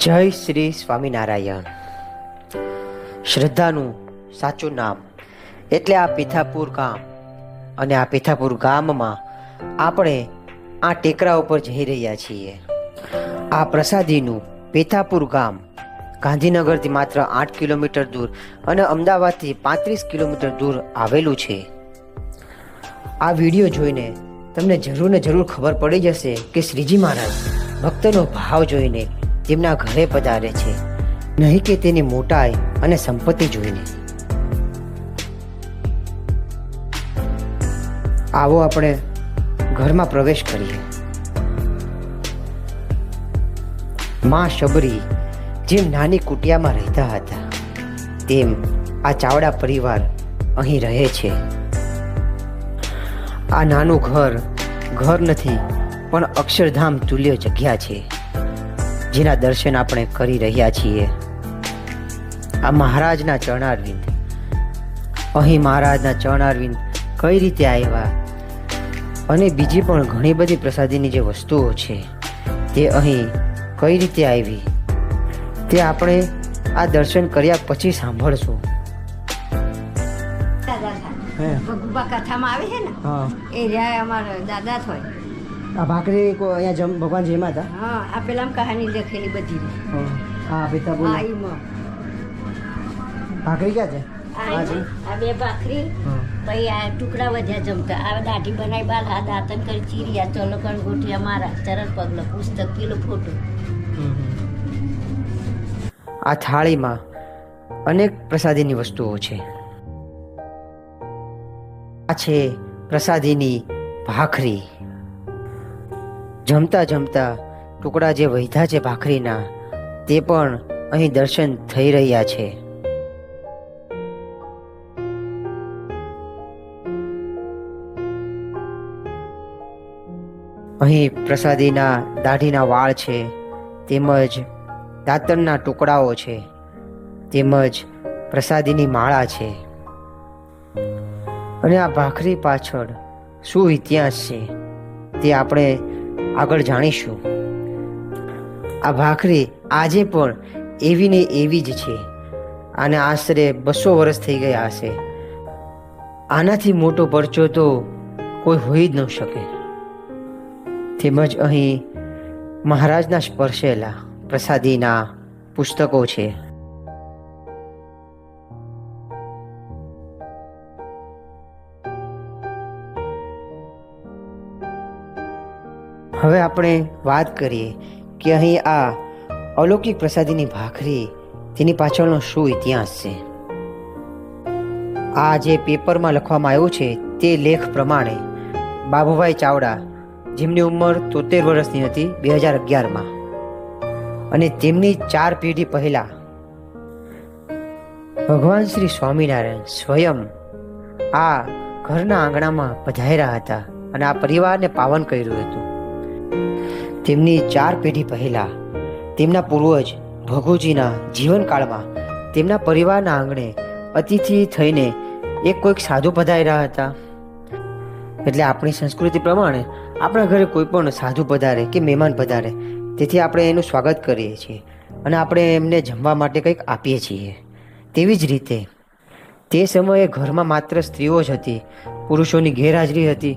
જય શ્રી સ્વામિનારાયણ. શ્રદ્ધાનું સાચું નામ એટલે આ પીથાપુર ગામ. અને આ પીથાપુર ગામમાં આપણે આ ટેકરા ઉપર જઈ રહ્યા છીએ. આ પ્રસાદીનું પીથાપુર ગામ ગાંધીનગરથી માત્ર આઠ કિલોમીટર દૂર અને અમદાવાદથી પાંત્રીસ કિલોમીટર દૂર આવેલું છે. આ વીડિયો જોઈને તમને જરૂર ને જરૂર ખબર પડી જશે કે શ્રીજી મહારાજ ભક્તનો ભાવ જોઈને તેમના ઘરે પધારે છે. નહીં કે તેની મોટાઈ અને સંપત્તિ જોઈને. આવો આપણે ઘરમાં પ્રવેશ કરીએ. માં શબરી જેમ નાની કુટિયામાં રહેતા હતા, તેમ આ ચાવડા પરિવાર અહીં રહે છે. આ નાનું ઘર ઘર નથી, પણ અક્ષરધામ તુલ્ય જગ્યા છે. જેના દર્શન આપણે કરી રહ્યા છીએ. આ મહારાજના ચરણારવિંદ. અહીં મહારાજના ચરણારવિંદ કઈ રીતે આવ્યા? અને બીજી પણ ઘણી બધી પ્રસાદીની જે વસ્તુઓ છે તે અહીં કઈ રીતે આવી? તે આપણે આ દર્શન કર્યા પછી સાંભળશું. દાદા કથામાં આવે છે ને? એ જ્યાં અમારા દાદા થાય આ ભાખરી અહીંયા જમ ભગવાન જેમાં હતા? હા આ પેલામાં કહાની લખેલી બધી. હા પિતા ઈમાં. ભાખરી ક્યાં છે? આ છે. આ બે ભાખરી પછી આ ટુકડા વધ્યા જમતા. આ દાઢી બનાવી બાલ આ દાંતન કરી ચીરિયા ચલો કણ ગોઠિયા મારા ચરણ પગલો પુસ્તક પેલો ફોટો. આ થાળીમાં અનેક પ્રસાદીની વસ્તુઓ છે. આ છે પ્રસાદીની ભાખરી. જમતા જમતા ટુકડા જે વૈધા છે ભાખરીના, તે પણ અહીં દર્શન થઈ રહ્યા છે. અહીં પ્રસાદીના દાઢીના વાળ છે, તેમજ દાંતણના ટુકડાઓ છે, તેમજ પ્રસાદીની માળા છે. અને આ ભાખરી પાછળ શું ઇતિહાસ છે, તે આપણે આગળ જાણીશું. આ ભાખરી આજે પણ એવી ને એવી જ છે. આને આશરે બસો વર્ષ થઈ ગયા હશે. આનાથી મોટો પરચો તો કોઈ હોઈ જ ન શકે. તેમજ અહીં મહારાજના સ્પર્શેલા પ્રસાદીના પુસ્તકો છે. હવે આપણે વાત કરીએ કે અહીં આ અલૌકિક પ્રસાદીની ભાખરી તેની પાછળનો શું ઇતિહાસ છે. આ જે પેપરમાં લખવામાં આવ્યું છે તે લેખ પ્રમાણે બાબુભાઈ ચાવડા જેમની ઉંમર તોતેર વર્ષની હતી બે હજાર અગિયારમાં અને તેમની ચાર પેઢી પહેલાં ભગવાન શ્રી સ્વામિનારાયણ સ્વયં આ ઘરના આંગણામાં પધાર્યા હતા અને આ પરિવારને પાવન કર્યું હતું. તેમની ચાર પેઢી પહેલા, તેમના પૂર્વજ ભગુજીના જીવનકાળમાં તેમના પરિવારના આંગણે અતિથિ થઈને એક કોઈક સાધુ પધાર્યા હતા. એટલે આપણી સંસ્કૃતિ પ્રમાણે આપણા ઘરે કોઈ પણ સાધુ પધારે કે મહેમાન પધારે, તેથી આપણે એનું સ્વાગત કરીએ છીએ અને આપણે એમને જમવા માટે કંઈક આપીએ છીએ. તેવી જ રીતે, તે સમયે ઘરમાં માત્ર સ્ત્રીઓ જ હતી, પુરુષોની ગેરહાજરી હતી,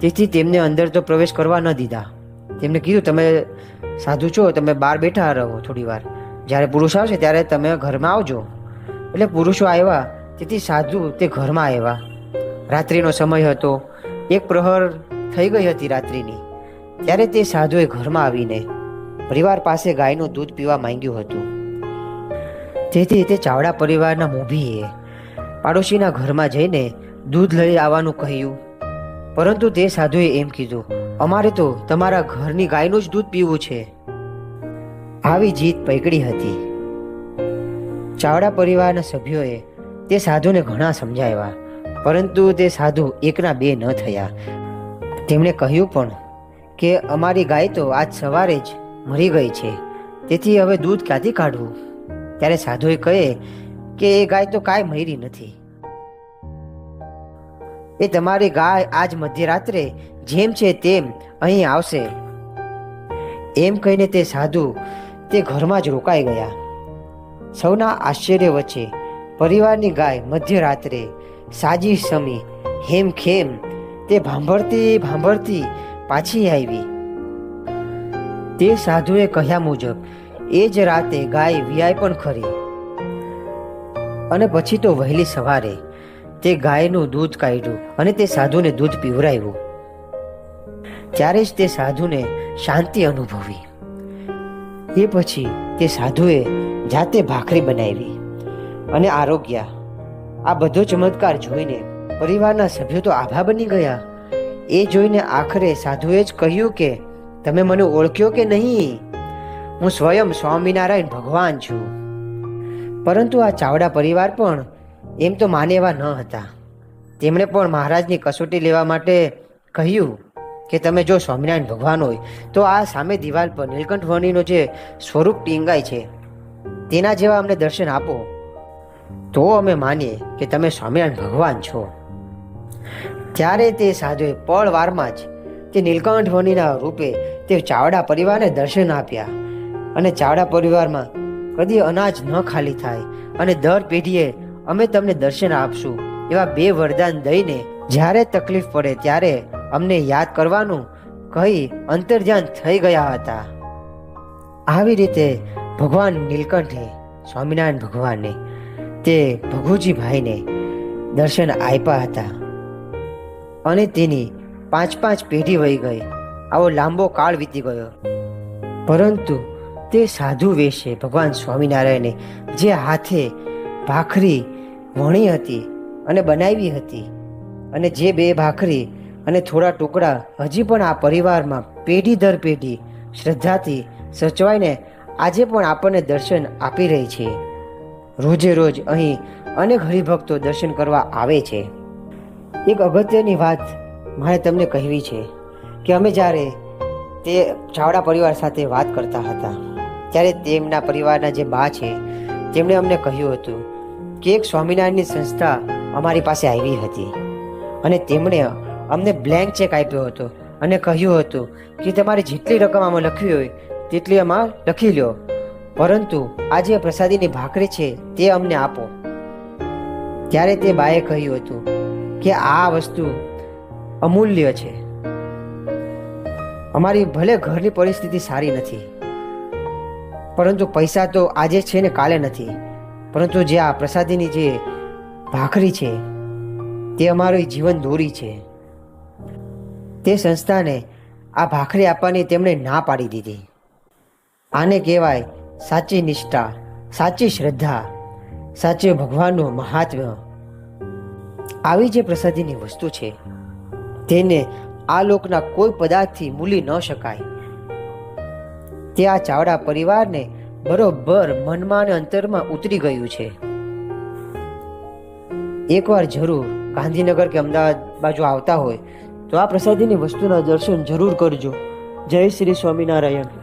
તેથી તેમને અંદર તો પ્રવેશ કરવા ન દીધા. તેમને કીધું, તમે સાધુ છો, તમે બહાર બેઠા રહો થોડી વાર. જ્યારે પુરુષ આવશે ત્યારે તમે ઘરમાં આવજો. એટલે પુરુષો આવ્યા, તેથી સાધુ તે ઘરમાં આવ્યા. રાત્રિનો સમય હતો. એક પ્રહર થઈ ગઈ હતી રાત્રિની. ત્યારે તે સાધુએ ઘરમાં આવીને પરિવાર પાસે ગાયનું દૂધ પીવા માંગ્યું હતું. તેથી તે ચાવડા પરિવારના મોભીએ પાડોશીના ઘરમાં જઈને દૂધ લઈ આવવાનું કહ્યું. પરંતુ તે સાધુએ એમ કીધું અમારે તો તમારા ઘરની ગાયનું જ દૂધ પીવું છે. આવી જીત પૈકડી હતી. ચાવડા પરિવારના સભ્યોએ તે સાધુને ઘણા સમજાવ્યા, પરંતુ તે સાધુ એકના બે ન થયા. તેમણે કહ્યું પણ કે અમારી ગાય તો આજ સવારે જ મરી ગઈ છે, તેથી હવે દૂધ ક્યાંથી કાઢવું? ત્યારે સાધુએ કહે કે એ ગાય તો કાંઈ મરી નથી. એ તમારી ગાય આજ મધ્યરાત્રે જેમ છે તેમ અહીં આવશે. એમ કહીને તે સાધુ તે ઘરમાં જ રોકાઈ ગયા. સૌના આશ્ચર્ય વચ્ચે પરિવારની ગાય મધ્યરાત્રે સાજી સમી હેમખેમ તે ભાંભળતી ભાંભળતી પાછી આવી. તે સાધુએ કહ્યા મુજબ એ જ રાતે ગાય વિયાય પણ ખરી. અને પછી તો વહેલી સવારે તે ગાયનું દૂધ કાઢ્યું અને તે સાધુને દૂધ પીવરાવ્યું. ત્યારે જ તે સાધુને શાંતિ અનુભવી. એ પછી તે સાધુએ જાતે ભાખરી બનાવી અને આરોગ્ય, આ બધો ચમત્કાર જોઈને પરિવારના સભ્યો તો આભા બની ગયા. એ જોઈને આખરે સાધુએ જ કહ્યું કે, તમે મને ઓળખ્યો કે નહીં? હું સ્વયં સ્વામિનારાયણ ભગવાન છું. પરંતુ આ ચાવડા પરિવાર પણ એમ તો માને એવા ન હતા. તેમણે પણ મહારાજની કસોટી લેવા માટે કહ્યું કે તમે જો સ્વામિનારાયણ ભગવાન હોય, તો આ સામે દિવાલ પર નીલકંઠ વર્ણિનો જે સ્વરૂપ ટીંગાય છે, તેના જેવા અમને દર્શન આપો. તો અમે માનીએ કે તમે સ્વામિનારાયણ ભગવાન છો. ત્યારે તે સાધુએ પળ વારમાં જ તે નીલકંઠ વર્ણિના રૂપે તે ચાવડા પરિવારને દર્શન આપ્યા અને ચાવડા પરિવારમાં કદી અનાજ ન ખાલી થાય અને દર પેઢીએ અમે તમને દર્શન આપશું. એવા બે વરદાન દઈને જ્યારે તકલીફ પડે ત્યારે અમને યાદ કરવાનું કહી અંતર્ધ્યાન થઈ ગયા હતા. આવી રીતે ભગવાન નીલકંઠે સ્વામિનારાયણ ભગવાનને તે ભગુજીભાઈને દર્શન આપ્યા હતા. અને તેની પાંચ પાંચ પેઢી વહી ગઈ. આવો લાંબો કાળ વીતી ગયો. પરંતુ તે સાધુ વેશે ભગવાન સ્વામિનારાયણે જે હાથે ભાખરી વણી હતી અને બનાવી હતી. અને જે બે ભાખરી અને થોડા ટુકડા હજી પણ આ પરિવારમાં પેઢી દર પેઢી શ્રદ્ધાથી સચવાઈને આજે પણ આપણને દર્શન આપી રહી છે. રોજે રોજ અહીં અનેક હરિભક્તો દર્શન કરવા આવે છે. એક અગત્યની વાત મારે તમને કહેવી છે કે અમે જ્યારે તે ચાવડા પરિવાર સાથે વાત કરતા હતા, ત્યારે તેમના પરિવારના જે બા છે, તેમણે અમને કહ્યું હતું કે એક સ્વામિનારાયણની સંસ્થા અમારી પાસે આવી હતી. અને તેમણે અમને બ્લેન્ક ચેક આપ્યો હતો અને કહ્યું હતું કે તમારે જેટલી રકમ આમાં લખવી હોય તેટલી આમાં લખી લો પરંતુ આ જે પ્રસાદીની ભાખરી છે તે અમને આપો. ત્યારે તે બાએ કહ્યું હતું કે આ વસ્તુ અમૂલ્ય છે. અમારી ભલે ઘરની પરિસ્થિતિ સારી નથી, પરંતુ પૈસા તો આજે છે ને કાલે નથી. પરંતુ જે આ પ્રસાદીની જે ભાખરી છે, તે અમારી જીવન દોરી છે. તે સંસ્થાને આ ભાખરી આપવાની તેમણે ના પાડી દીધી. આને કહેવાય સાચી નિષ્ઠા, સાચી શ્રદ્ધા, સાચે ભગવાનનું મહાત્મ્ય. આવી જે પ્રસાદીની વસ્તુ છે, તેને આ લોકના કોઈ પદાર્થથી મૂલી ન શકાય. તે આ ચાવડા પરિવારને બરોબર મનમાં અને અંતરમાં ઉતરી ગયું છે. એકવાર જરૂર ગાંધીનગર કે અમદાવાદ બાજુ આવતા હોય, તો આ પ્રસાદીની વસ્તુના દર્શન જરૂર કરજો. જય શ્રી સ્વામિનારાયણ.